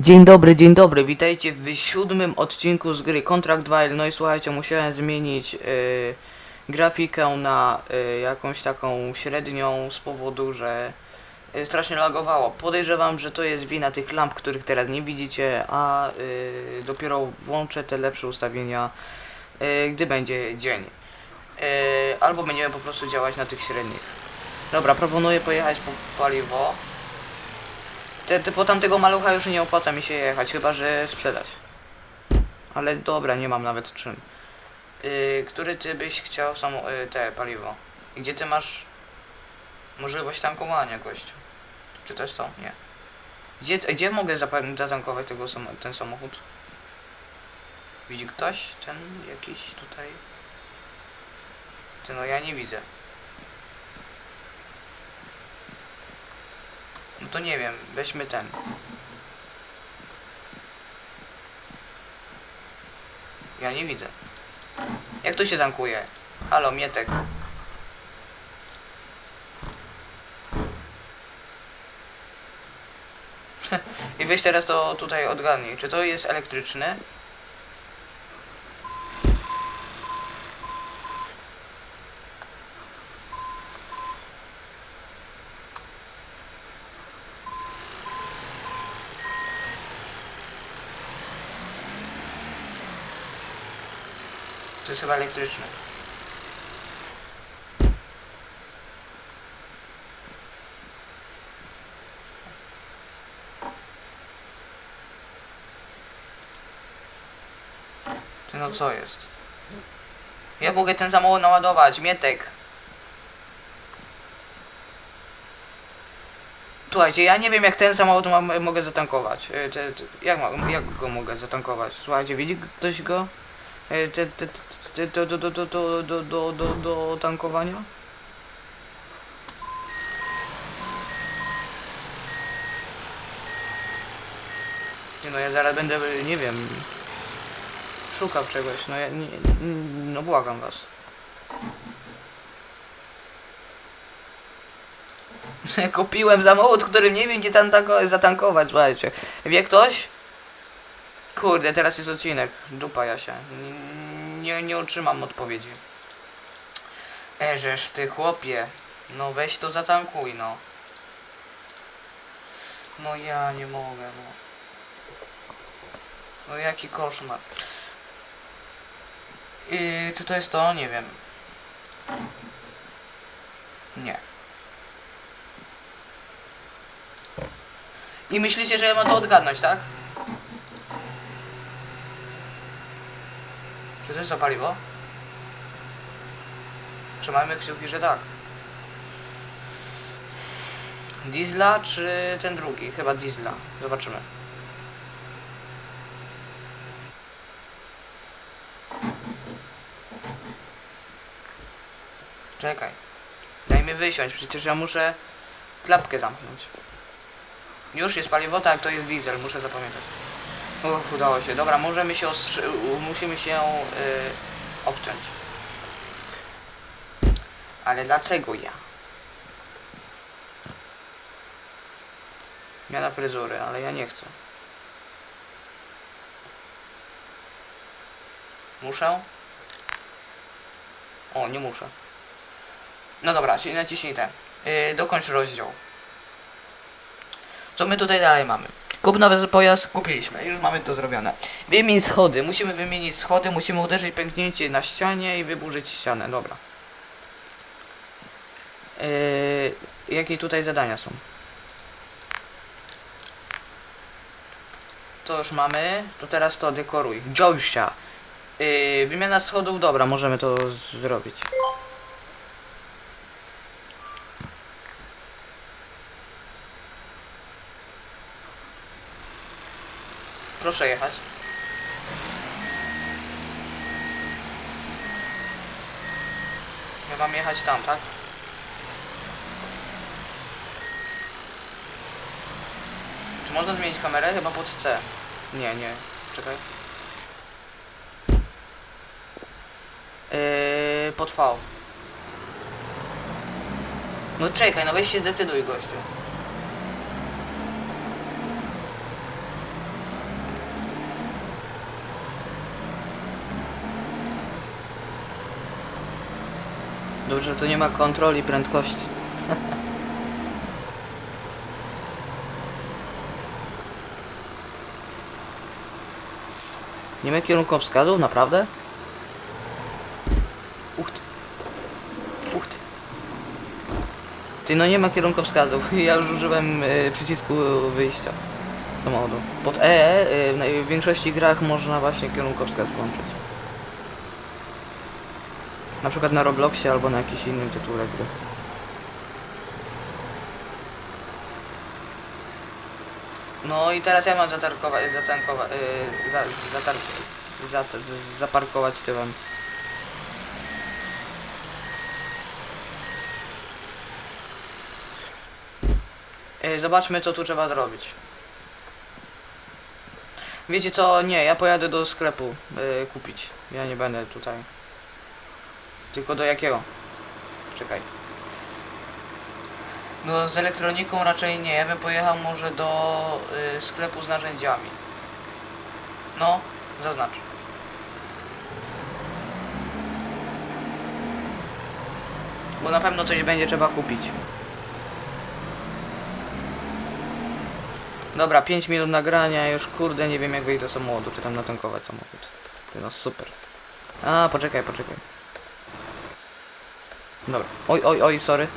Dzień dobry, dzień dobry, witajcie w siódmym odcinku z gry Contract Wild. No i słuchajcie, musiałem zmienić y, grafikę na y, jakąś taką średnią z powodu, że y, strasznie lagowało. Podejrzewam, że to jest wina tych lamp, których teraz nie widzicie, a y, dopiero włączę te lepsze ustawienia, y, gdy będzie dzień. Y, albo będziemy po prostu działać na tych średnich. Dobra, proponuję pojechać po paliwo. Te, te, po tamtego malucha już nie opłaca mi się jechać, chyba że sprzedać. Ale dobra, nie mam nawet czym. Yy, który ty byś chciał samo, yy, te paliwo? I gdzie ty masz możliwość tankowania, gościu? Czy to jest to? Nie. Gdzie, gdzie mogę zatankować tego, samo- ten samochód? Widzi ktoś ten jakiś tutaj? Ty no ja nie widzę. No to nie wiem, weźmy ten. Ja nie widzę. Jak to się tankuje? Halo, Mietek. I weź teraz to tutaj odgadnij. Czy to jest elektryczne? Jest chyba elektryczne. Ty no co jest? Ja mogę ten samochód naładować, Mietek. Słuchajcie, ja nie wiem jak ten samochód mogę zatankować. Te, te, jak, jak go mogę zatankować? Słuchajcie, widzi ktoś go? Te, te, te, te, do, do, do, do, do, do, do, do tankowania? Nie no, ja zaraz będę, nie wiem, szukał czegoś, no ja, nie, no błagam was. Kupiłem samochód, który nie wiem gdzie tanko- zatankować, słuchajcie. Wie ktoś? Kurde, teraz jest odcinek. Dupa Jasia. N- Nie, nie otrzymam odpowiedzi. E, żeż ty chłopie. No weź to zatankuj, no. No ja nie mogę, no. No jaki koszmar. Yy, czy to jest to? Nie wiem. Nie. I myślicie, że ja mam to odgadnąć, tak? Czy to jest to paliwo? Trzymajmy kciuki, że tak. Diesla czy ten drugi? Chyba diesla. Zobaczymy. Czekaj. Daj mi wysiąść, przecież ja muszę klapkę zamknąć. Już jest paliwo, tak, to jest diesel, muszę zapamiętać. Uch, udało się. Dobra, możemy się musimy się yy, obciąć. Ale dlaczego ja? Zmiana fryzury, ale ja nie chcę. Muszę? O, nie muszę. No dobra, naciśnij ten. Yy, dokończ rozdział. Co my tutaj dalej mamy? Kup nowy pojazd, kupiliśmy, już mamy to zrobione. Wymień schody, musimy wymienić schody, musimy uderzyć pęknięcie na ścianie i wyburzyć ścianę, dobra. Yy, jakie tutaj zadania są? To już mamy, to teraz to dekoruj. Josia. Yy, wymiana schodów, dobra, możemy to zrobić. Proszę jechać. Ja mam jechać tam, tak? Czy można zmienić kamerę? Chyba pod C. Nie, nie. Czekaj. Yy, pod V. No czekaj, no weź się zdecyduj, gościu. Dobrze, tu nie ma kontroli prędkości. nie ma kierunkowskazu? Naprawdę? Uch ty. Uch ty. Ty, no nie ma kierunkowskazów. Ja już użyłem y, przycisku wyjścia samochodu. Pod E y, w większości grach można właśnie kierunkowskaz włączyć. Na przykład na Robloxie albo na jakimś innym tytule gry. No i teraz ja mam zatarkować, zatankować, yy, za, zat, zaparkować tyłem. Yy, zobaczmy co tu trzeba zrobić. Wiecie co? Nie, ja pojadę do sklepu yy, kupić. Ja nie będę tutaj. Tylko do jakiego? Czekaj. No z elektroniką raczej nie, ja bym pojechał może do y, sklepu z narzędziami. No, zaznacz. Bo na pewno coś będzie trzeba kupić. Dobra, 5 minut nagrania, już kurde nie wiem jak wejść do samochodu, czy tam natankować samochód. Ty no super. A, poczekaj, poczekaj. Dobra. Oj, oj, oj, sorry.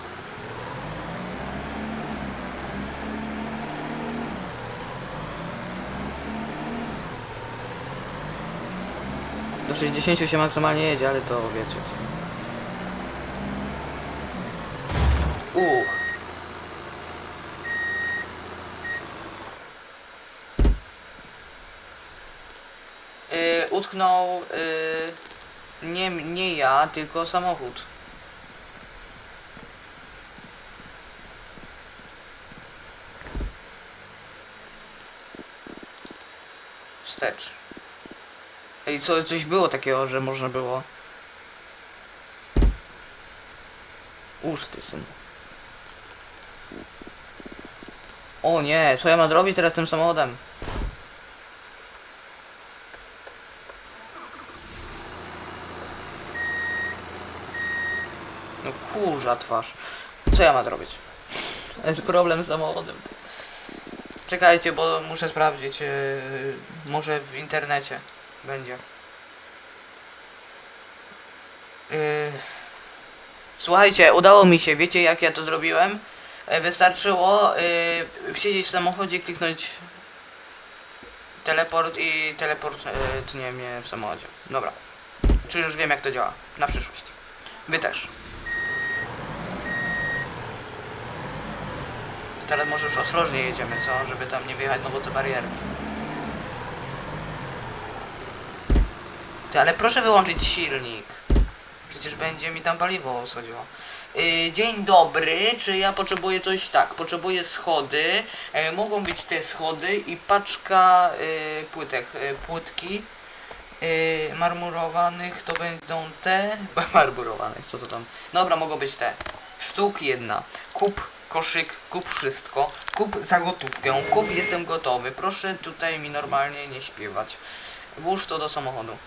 Do 60 się maksymalnie jedzie, ale to wiecie. Uch. Yy, utknął yy, nie, nie ja, tylko samochód. Wstecz. Ej, co, coś było takiego, że można było. Uż ty syn. O nie, co ja mam zrobić teraz tym samochodem? No kurza twarz. Co ja mam zrobić? Problem z samochodem. Czekajcie, bo muszę sprawdzić. Yy, może w internecie będzie. Yy. Słuchajcie, udało mi się. Wiecie jak ja to zrobiłem? E, Wystarczyło siedzieć w samochodzie, kliknąć teleport i teleport tnie mnie w samochodzie. Dobra. Czyli już wiem jak to działa. Na przyszłość. Wy też. Teraz może już ostrożnie jedziemy, co? Żeby tam nie wjechać, no bo te bariery. Ty, ale proszę wyłączyć silnik. Przecież będzie mi tam paliwo schodziło. Yy, dzień dobry, czy ja potrzebuję coś tak? Potrzebuję schody. E, mogą być te schody i paczka yy, płytek, yy, płytki yy, marmurowanych to będą te. Marmurowanych, co to tam? Dobra, mogą być te. Sztuk jedna. Kup koszyk, kup wszystko. Kup za gotówkę. Kup jestem gotowy. Proszę tutaj mi normalnie nie śpiewać. Włóż to do samochodu.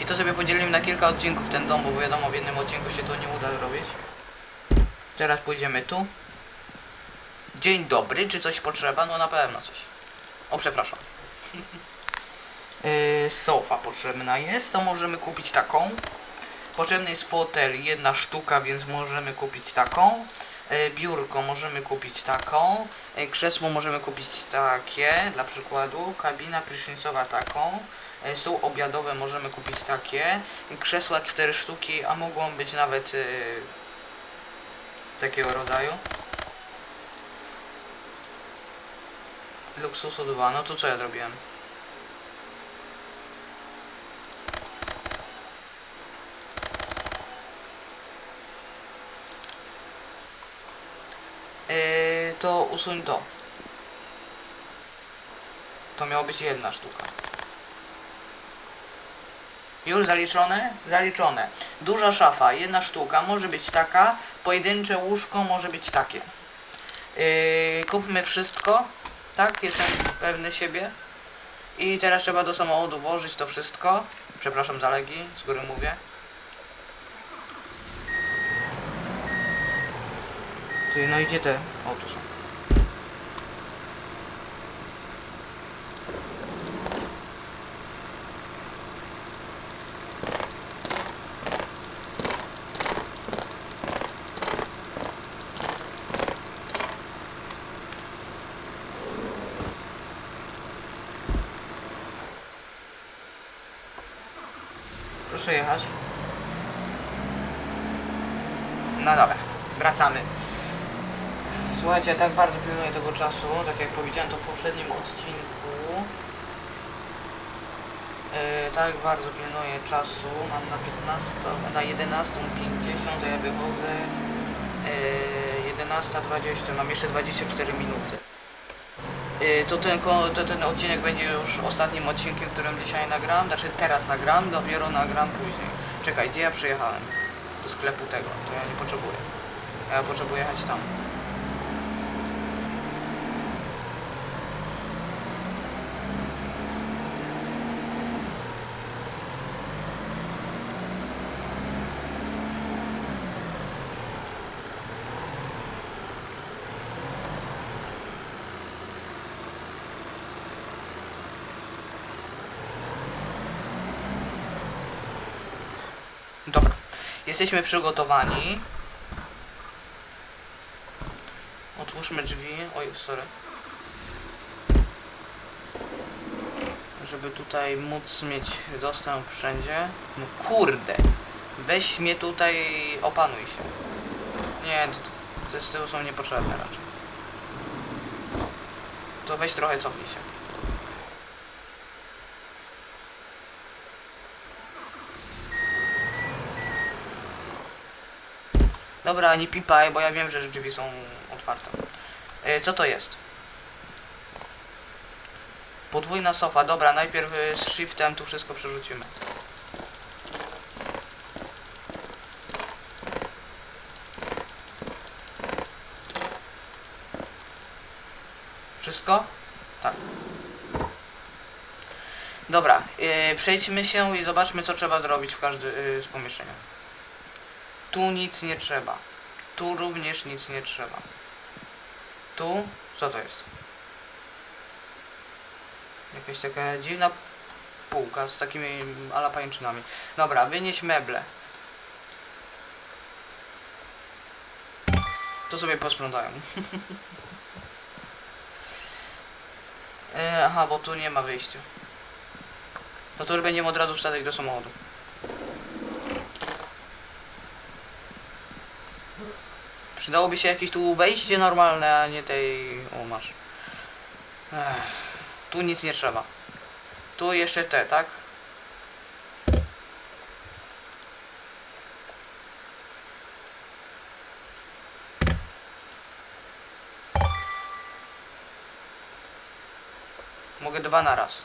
I to sobie podzielimy na kilka odcinków ten dom, bo wiadomo w jednym odcinku się to nie uda robić. Teraz pójdziemy tu. Dzień dobry, czy coś potrzeba? No na pewno coś. O, przepraszam. yy, sofa potrzebna jest, to możemy kupić taką. Potrzebny jest fotel, jedna sztuka, więc możemy kupić taką. Yy, biurko możemy kupić taką. Yy, krzesło możemy kupić takie, dla przykładu. Kabina prysznicowa taką. Yy, stół obiadowe możemy kupić takie. Yy, krzesła cztery sztuki, a mogą być nawet yy, takiego rodzaju. Luksusu 2, no to co ja zrobiłem? Yy, to usuń to. To miało być jedna sztuka. Już zaliczone? Zaliczone. Duża szafa, jedna sztuka, może być taka. Pojedyncze łóżko może być takie. Yy, kupmy wszystko, tak? Jestem pewny siebie. I teraz trzeba do samochodu włożyć to wszystko. Przepraszam za legi, z góry mówię. Ty, no i gdzie te? O, tu są. Proszę jechać. No dobra, wracamy. Słuchajcie, ja tak bardzo pilnuję tego czasu, tak jak powiedziałem to w poprzednim odcinku. Yy, tak bardzo pilnuję czasu, mam na 15, na 11.50, a ja wychodzę yy, 11.20, mam jeszcze 24 minuty. Yy, to, ten, to ten odcinek będzie już ostatnim odcinkiem, którym dzisiaj nagram, znaczy teraz nagram, dopiero nagram później. Czekaj, gdzie ja przyjechałem? Do sklepu tego, to ja nie potrzebuję. Ja potrzebuję jechać tam. Jesteśmy przygotowani. Otwórzmy drzwi. Oj, sorry. Żeby tutaj móc mieć dostęp wszędzie. No kurde. Weź mnie tutaj, opanuj się. Nie, te z tyłu są niepotrzebne raczej. To weź trochę cofnij się. Dobra, nie pipaj, bo ja wiem, że drzwi są otwarte. E, co to jest? Podwójna sofa. Dobra, najpierw y, z shiftem tu wszystko przerzucimy. Wszystko? Tak. Dobra, yy, przejdźmy się i zobaczmy co trzeba zrobić w każdym yy, z pomieszczeniach. Tu nic nie trzeba. Tu również nic nie trzeba. Tu? Co to jest? Jakaś taka dziwna półka z takimi ala. Dobra, wynieś meble. To sobie posprzątają. e, aha, bo tu nie ma wyjścia. No to już będziemy od razu wsadzać do samochodu. Przydałoby się jakieś tu wejście normalne, a nie tej... O, masz. Ech, tu nic nie trzeba. Tu jeszcze te, tak? Mogę dwa na raz.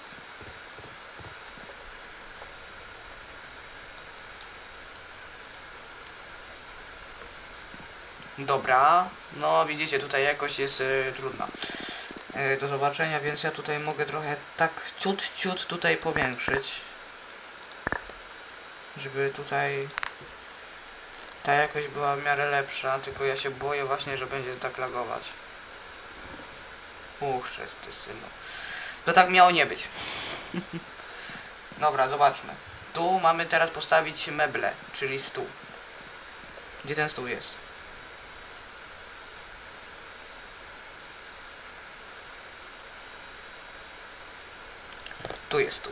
Dobra, no widzicie tutaj jakość jest y, trudna y, do zobaczenia, więc ja tutaj mogę trochę tak ciut, ciut tutaj powiększyć. Żeby tutaj ta jakość była w miarę lepsza, tylko ja się boję właśnie, że będzie tak lagować. Uch, ty synu. To tak miało nie być. Dobra, zobaczmy. Tu mamy teraz postawić meble, czyli stół. Gdzie ten stół jest? Tu jest tu.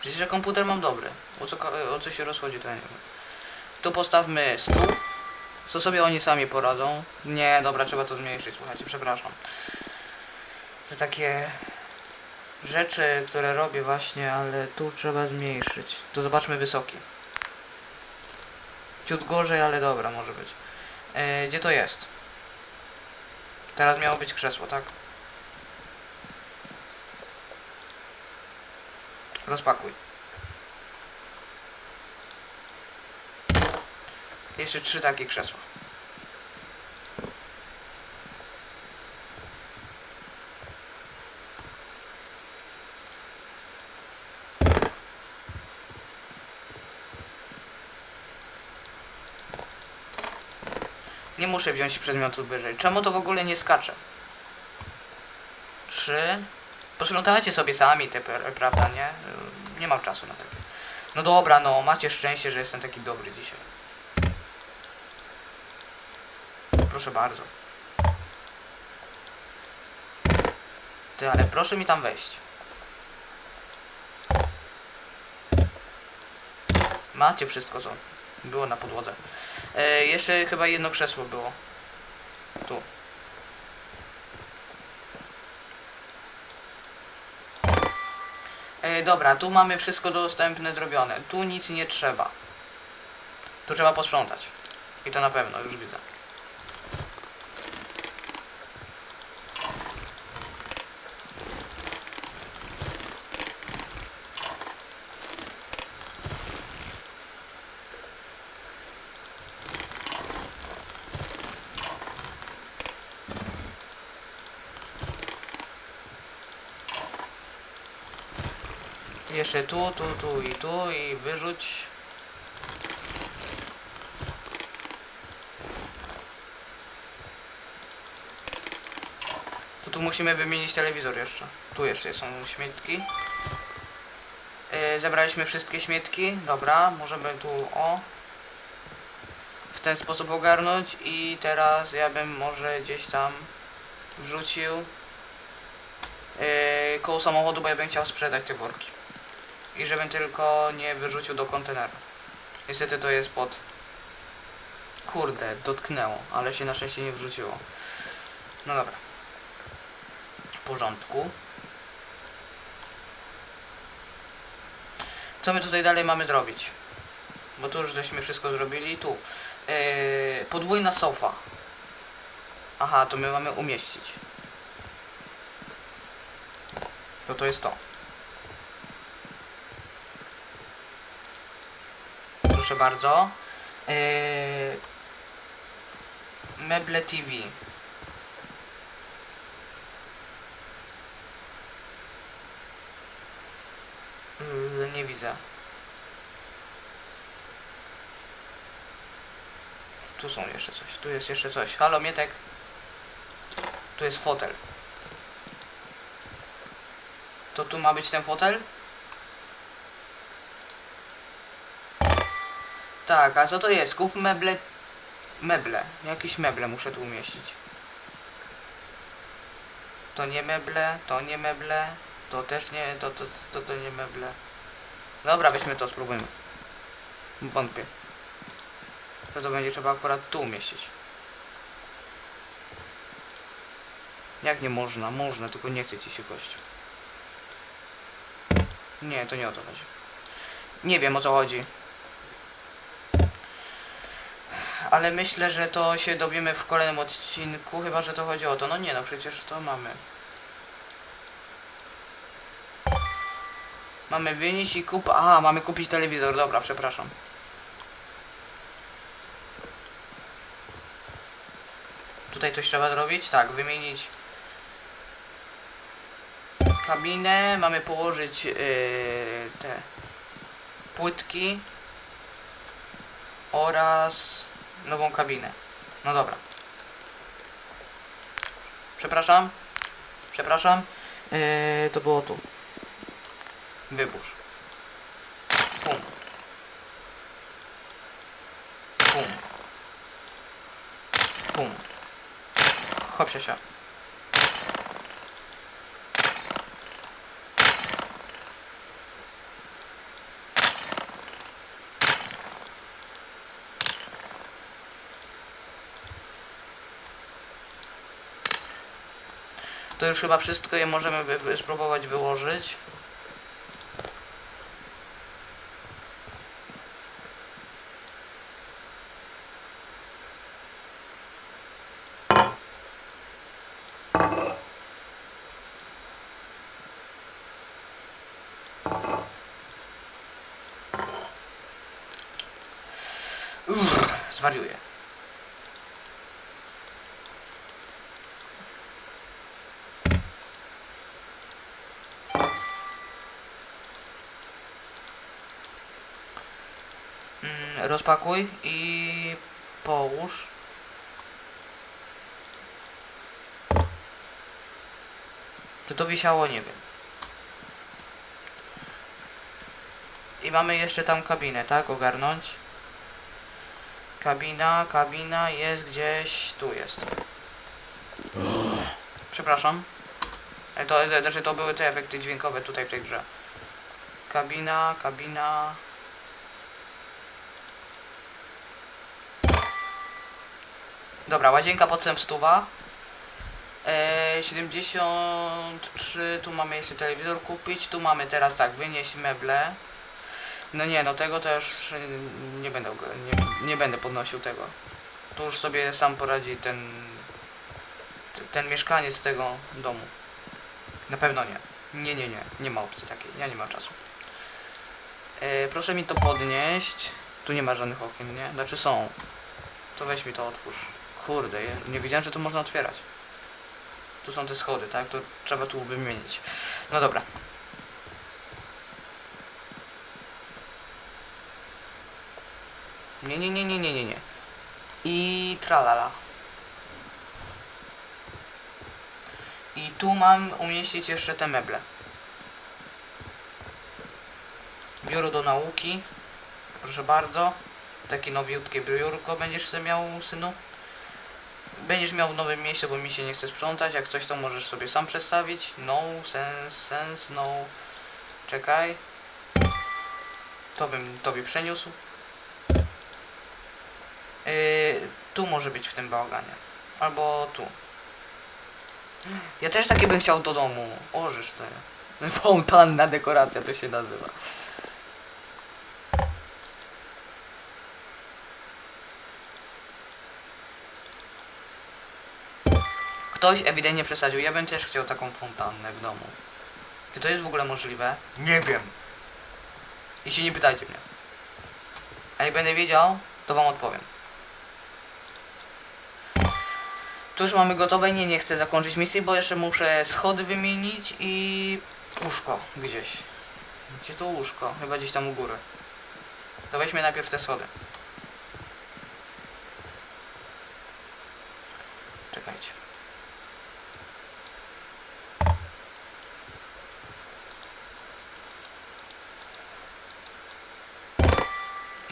Przecież że komputer mam dobry. O co, o co się rozchodzi, to ja nie wiem. Tu postawmy stół. Co sobie oni sami poradzą. Nie, dobra, trzeba to zmniejszyć, słuchajcie, przepraszam. To takie rzeczy, które robię właśnie, ale tu trzeba zmniejszyć. To zobaczmy wysoki. Ciut gorzej, ale dobra, może być. E, gdzie to jest? Teraz miało być krzesło, tak? No, Rozpakuj. Jeszcze trzy takie krzesła. Nie muszę wziąć przedmiotów wyżej. Czemu to w ogóle nie skacze? Trzy. Posprzątajcie sobie sami te, prawda, nie? Nie mam czasu na takie. No dobra, no, macie szczęście, że jestem taki dobry dzisiaj. Proszę bardzo. Ty, ale proszę mi tam wejść. Macie wszystko, co było na podłodze. E, jeszcze chyba jedno krzesło było. Dobra, tu mamy wszystko dostępne zrobione. Tu nic nie trzeba. Tu trzeba posprzątać. I to na pewno, już widzę. Jeszcze tu, tu, tu i tu i wyrzuć. Tu, tu musimy wymienić telewizor jeszcze. Tu jeszcze są śmietki. Yy, zebraliśmy wszystkie śmietki. Dobra, możemy tu o w ten sposób ogarnąć i teraz ja bym może gdzieś tam wrzucił yy, koło samochodu, bo ja bym chciał sprzedać te worki. I żebym tylko nie wyrzucił do kontenera. Niestety to jest pod... Kurde, dotknęło, ale się na szczęście nie wrzuciło. No dobra. W porządku. Co my tutaj dalej mamy zrobić? Bo tu już żeśmy wszystko zrobili. Tu. Yy, podwójna sofa. Aha, to my mamy umieścić. To to jest to. Proszę bardzo. Yy, meble TV. Yy, nie widzę. Tu są jeszcze coś. Tu jest jeszcze coś. Halo, Mietek. Tu jest fotel. To tu ma być ten fotel? Tak, a co to jest? Kup meble... Meble. Jakieś meble muszę tu umieścić. To nie meble, to nie meble, to też nie, to, to, to, to nie meble. Dobra, weźmy to, spróbujmy. Wątpię. To to będzie trzeba akurat tu umieścić. Jak nie można? Można, tylko nie chce ci się gościu. Nie, to nie o to chodzi. Nie wiem o co chodzi. Ale myślę, że to się dowiemy w kolejnym odcinku, chyba że to chodzi o to. No nie no, przecież to mamy. Mamy wynieść i kup... Aha, mamy kupić telewizor, dobra, przepraszam. Tutaj coś trzeba zrobić? Tak, wymienić kabinę, mamy położyć yy, te płytki oraz nową kabinę. No dobra. Przepraszam. Przepraszam. Yy, to było tu. Wyburz. Pum. Pum. Pum. Hop się się. To już chyba wszystko je możemy wy, spróbować wyłożyć. Uff, zwariuję. rozpakuj i połóż. Czy to wisiało? Nie wiem. I mamy jeszcze tam kabinę, tak? Ogarnąć. Kabina, kabina jest gdzieś... Tu jest. Przepraszam. E, to, e, znaczy to były te efekty dźwiękowe tutaj w tej grze. Kabina, kabina... Dobra, łazienka pod stuwa. E, 73, tu mamy jeszcze telewizor kupić, tu mamy teraz tak, wynieść meble. No nie, no tego już y, nie będę, nie, nie będę podnosił tego. Tu już sobie sam poradzi ten, ten mieszkaniec tego domu. Na pewno nie. Nie, nie, nie, nie ma opcji takiej, ja nie mam czasu. E, proszę mi to podnieść. Tu nie ma żadnych okien, nie? Znaczy są. To weź mi to otwórz. Kurde, nie wiedziałem, że to można otwierać. Tu są te schody, tak? To trzeba tu wymienić. No dobra. Nie, nie, nie, nie, nie, nie, nie. I tralala. I tu mam umieścić jeszcze te meble. Biuro do nauki. Proszę bardzo. Takie nowiutkie biurko będziesz sobie miał, synu. Będziesz miał w nowym miejscu, bo mi się nie chce sprzątać. Jak coś, to możesz sobie sam przestawić. No, sens, sens, no. Czekaj. To bym tobie przeniósł. Yy, tu może być w tym bałaganie. Albo tu. Ja też takie bym chciał do domu. Ożysz to. Fontanna dekoracja to się nazywa. Ktoś ewidentnie przesadził. Ja bym też chciał taką fontannę w domu. Czy to jest w ogóle możliwe? Nie wiem. I się nie pytajcie mnie. A jak będę wiedział, to wam odpowiem. Już mamy gotowe. Nie, nie chcę zakończyć misji, bo jeszcze muszę schody wymienić i łóżko gdzieś. Gdzie to łóżko? Chyba gdzieś tam u góry. To weźmy najpierw te schody. Czekajcie.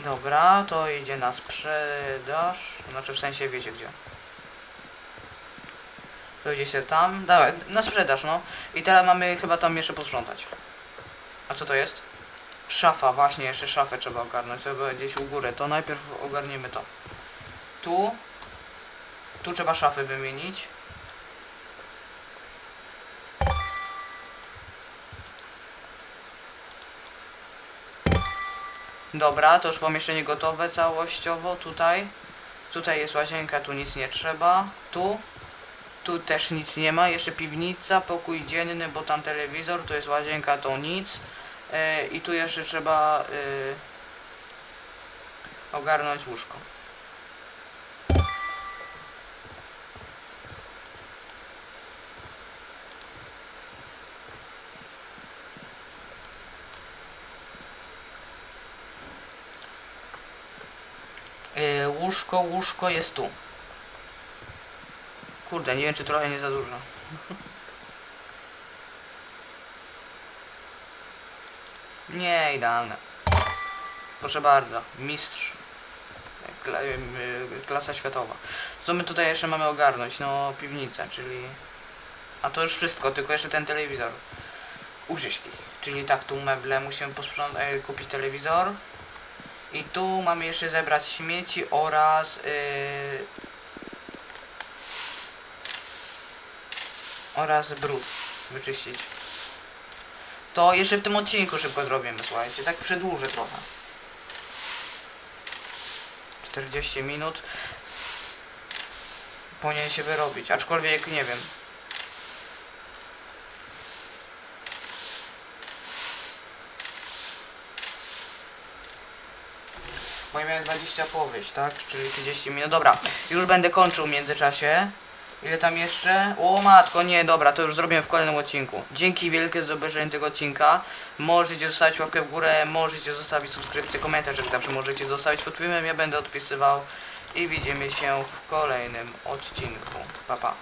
Dobra, to idzie na sprzedaż. Znaczy w sensie wiecie gdzie. To idzie się tam. Dawaj, na sprzedaż no. I teraz mamy chyba tam jeszcze posprzątać. A co to jest? Szafa, właśnie jeszcze szafę trzeba ogarnąć. Było gdzieś u góry. To najpierw ogarniemy to. Tu. Tu trzeba szafy wymienić. Dobra, to już pomieszczenie gotowe całościowo tutaj. Tutaj jest łazienka, tu nic nie trzeba. Tu. Tu też nic nie ma. Jeszcze piwnica, pokój dzienny, bo tam telewizor. Tu jest łazienka, to nic. E, I tu jeszcze trzeba e, ogarnąć łóżko. E, łóżko, łóżko jest tu. Kurde, nie wiem czy trochę nie za dużo. Nie, idealne. Proszę bardzo, mistrz. Kla y, klasa światowa. Co my tutaj jeszcze mamy ogarnąć? No, piwnica, czyli... A to już wszystko, tylko jeszcze ten telewizor. Użyć Czyli tak, tu meble musimy posprzątać, e, kupić telewizor. I tu mamy jeszcze zebrać śmieci oraz... Yy, oraz brud wyczyścić. To jeszcze w tym odcinku szybko zrobimy, słuchajcie. Tak przedłużę trochę. 40 minut. Powinien się wyrobić, aczkolwiek nie wiem. Bo ja miałem 20 powieść, tak? Czyli 30 minut. Dobra, już będę kończył w międzyczasie. Ile tam jeszcze? O matko, nie, dobra, to już zrobimy w kolejnym odcinku. Dzięki wielkie za obejrzenie tego odcinka. Możecie zostawić łapkę w górę, możecie zostawić subskrypcję, komentarz, jak zawsze możecie zostawić pod filmem, ja będę odpisywał. I widzimy się w kolejnym odcinku. Pa, pa.